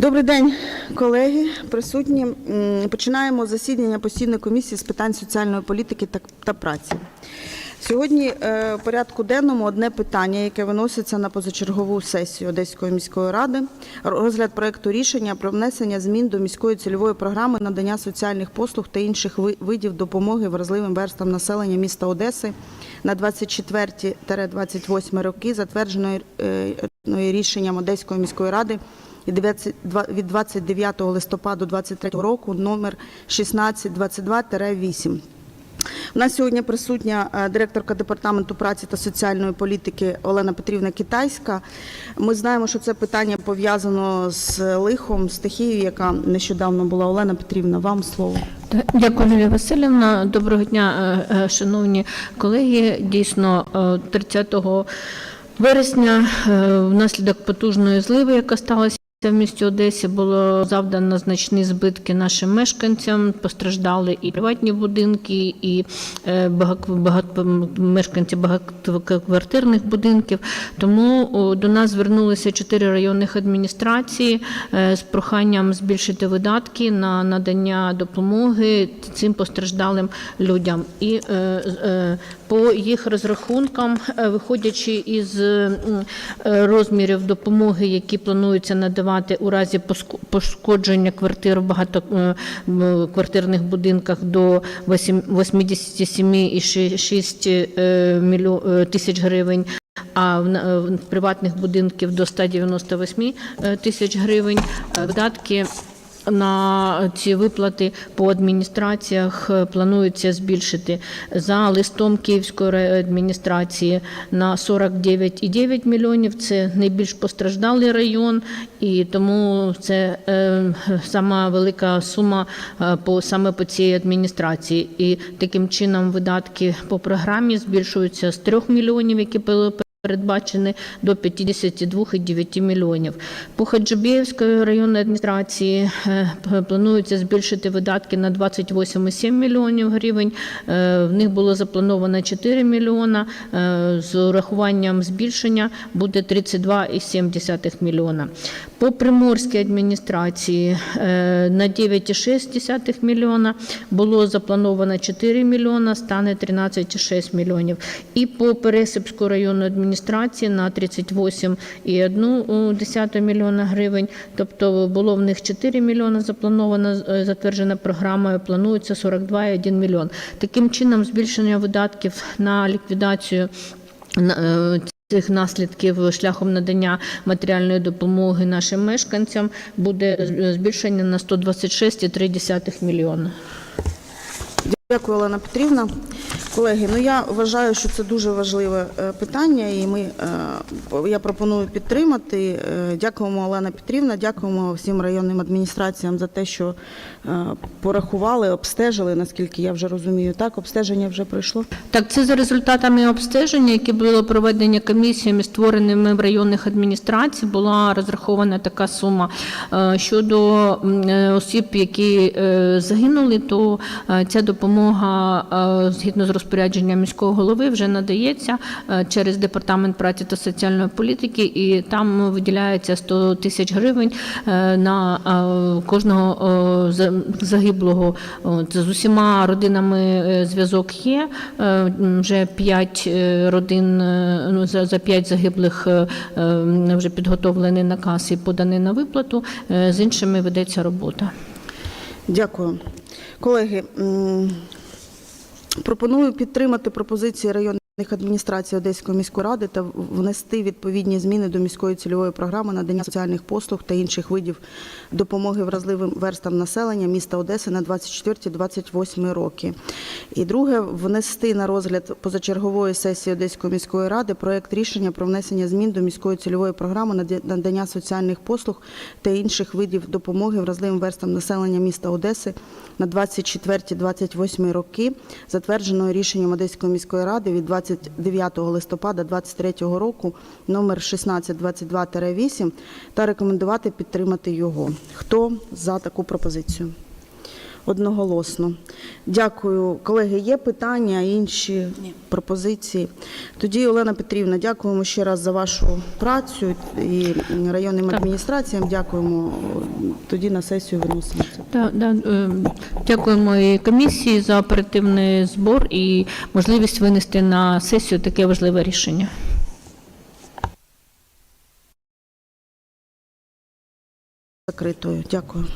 Добрий день, колеги, присутні. Починаємо засідання постійної комісії з питань соціальної політики та, праці. Сьогодні е, в порядку денному одне питання, яке виноситься на позачергову сесію Одеської міської ради. Розгляд проекту рішення про внесення змін до міської цільової програми надання соціальних послуг та інших видів допомоги вразливим верстам населення міста Одеси на 24-28 роки, затвердженої е, рішенням Одеської міської ради від 20 два- від 29 листопаду 2023 року номер 1622-8. У нас сьогодні присутня е, директорка департаменту праці та соціальної політики Олена Петрівна Китайська. Ми знаємо, що це питання пов'язано з лихом, стихією, яка нещодавно була. Олена Петрівна, вам слово. Дякую, Лілія Васильівна. Доброго дня, е, е, шановні колеги. Дійсно, е, 30 вересня внаслідок потужної зливи, яка сталася. В місті Одесі було завдано значні збитки нашим мешканцям. Постраждали і приватні будинки, і е, мешканці багатоквартирних будинків. Тому до нас звернулися чотири районних адміністрації е, з проханням збільшити видатки на надання допомоги цим постраждалим людям. І е, по їх розрахункам, е, виходячи із е, розмірів допомоги, які планується надавати у разі пошкодження квартир в багатоквартирних будинках до 87,6 мільйо- е, тисяч гривень. А в приватних будинків до 198 е, тисяч гривень Е, видатки на ці виплати по адміністраціях е, планується збільшити за листом Київської адміністрації на 49,9 мільйонів. Це найбільш постраждалий район, і тому це е, сама велика сума е, по саме по цій адміністрації. І таким чином видатки по програмі збільшуються з 3 мільйонів, які були передбачені до 52,9 мільйонів. По Хаджибєївської районної адміністрації е, планується збільшити видатки на 28,7 мільйонів гривень. Е, В них було заплановано 4 мільйона. Е, З урахуванням збільшення буде 32,7 мільйона. По Приморській адміністрації е, на 9,6 мільйона було заплановано 4 мільйона, стане 13,6 мільйонів. І по Пересипську районну адміністрації на 38,1 мільйона гривень. Тобто було в них 4 мільйони заплановано, е, затверджена програмою, планується 42,1 мільйон. Таким чином збільшення видатків на ліквідацію е, Цих наслідків шляхом надання матеріальної допомоги нашим мешканцям буде збільшення на 126,3 мільйона. Дякую, Олена Петрівна. Колеги, ну я вважаю, що це дуже важливе е, питання, і ми е, я пропоную підтримати. Е, Дякуємо, Олена Петрівна, дякуємо всім районним адміністраціям за те, що порахували, обстежили, наскільки я вже розумію. Так, обстеження вже пройшло. Так, це за результатами обстеження, які було проведення комісіями, створеними в районних адміністрацій, була розрахована така сума. Щодо осіб, які загинули, то ця допомога згідно з розпорядженням міського голови вже надається е, через департамент праці та соціальної політики, і там виділяється 100 тисяч гривень е, на е, кожного загиблого. З усіма родинами зв'язок є. Вже п'ять е, родин, ну, за, за п'ять загиблих вже підготовлений наказ і поданий на виплату. З іншими ведеться робота. Дякую. Колеги, пропоную підтримати пропозиції районних адміністрацій Одеської міської ради та внести відповідні зміни до міської цільової програми надання соціальних послуг та інших видів допомоги вразливим верстам населення міста Одеси на 24-28 роки. І друге, внести на розгляд позачергової сесії Одеської міської ради проект рішення про внесення змін до міської цільової програми надання соціальних послуг та інших видів допомоги вразливим верстам населення міста Одеси на 24-28 роки, затвердженого рішенням Одеської міської ради від 29 листопада 2023 року номер 1622-8 та рекомендувати підтримати його. Хто за таку пропозицію? Одноголосно. Дякую. Колеги, є питання, інші пропозиції? Тоді, Олена Петрівна, дякуємо ще раз за вашу працю і районним Так. адміністраціям. Дякуємо. Тоді на сесію виносимо. Да, да, е, дякуємо і комісії за оперативний збор і можливість винести на сесію таке важливе рішення. Закритою. Дякую.